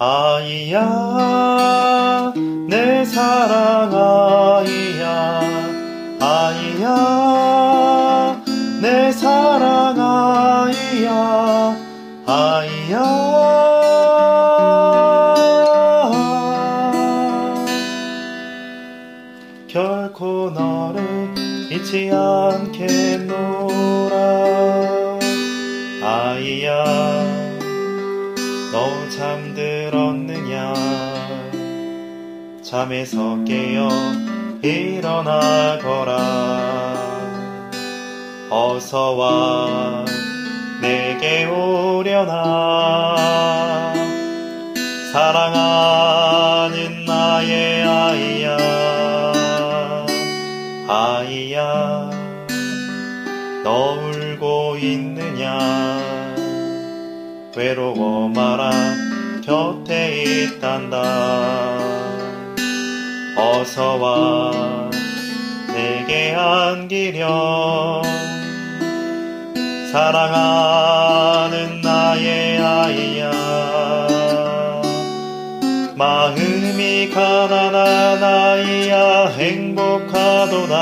아이야 내 사랑 아이야. 아이야 내 사랑 아이야. 아이야. 결코 너를 잊지 않겠노라 아이야 너무 잠들었느냐? 잠에서 깨어 일어나거라. 어서 와 내게 오려나? 사랑하는 나의 아이야 아이야 너 울고 있느냐 외로워 마라 곁에 있단다. 어서 와 내게 안기렴. 사랑하는 나의 아이야. 마음이 가난한 아이야 행복하도다.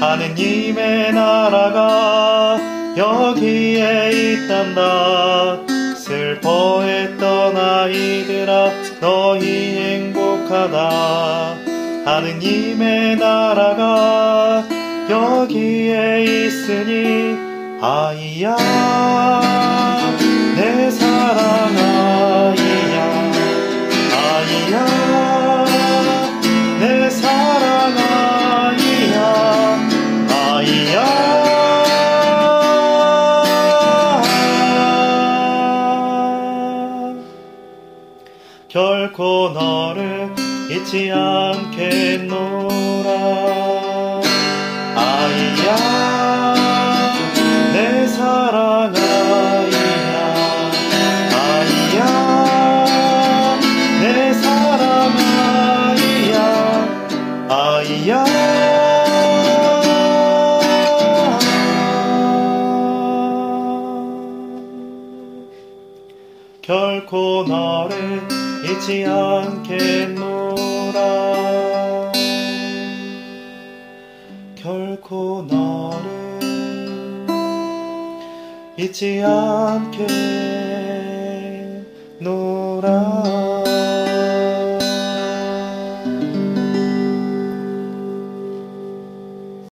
하느님의 나라가 여기에 있단다. 슬퍼했던 아이들아 너희 행복하다. 하느님의 나라가. 여기에 있으니 아이야 내 사랑 아이야. 아이야 결코 너를 잊지 않겠노라. 아이야 내 사랑 아이야. 아이야 내 사랑 아이야. 아이야. 결코 너를 잊지 않겠노라 결코 너를 잊지 않겠노라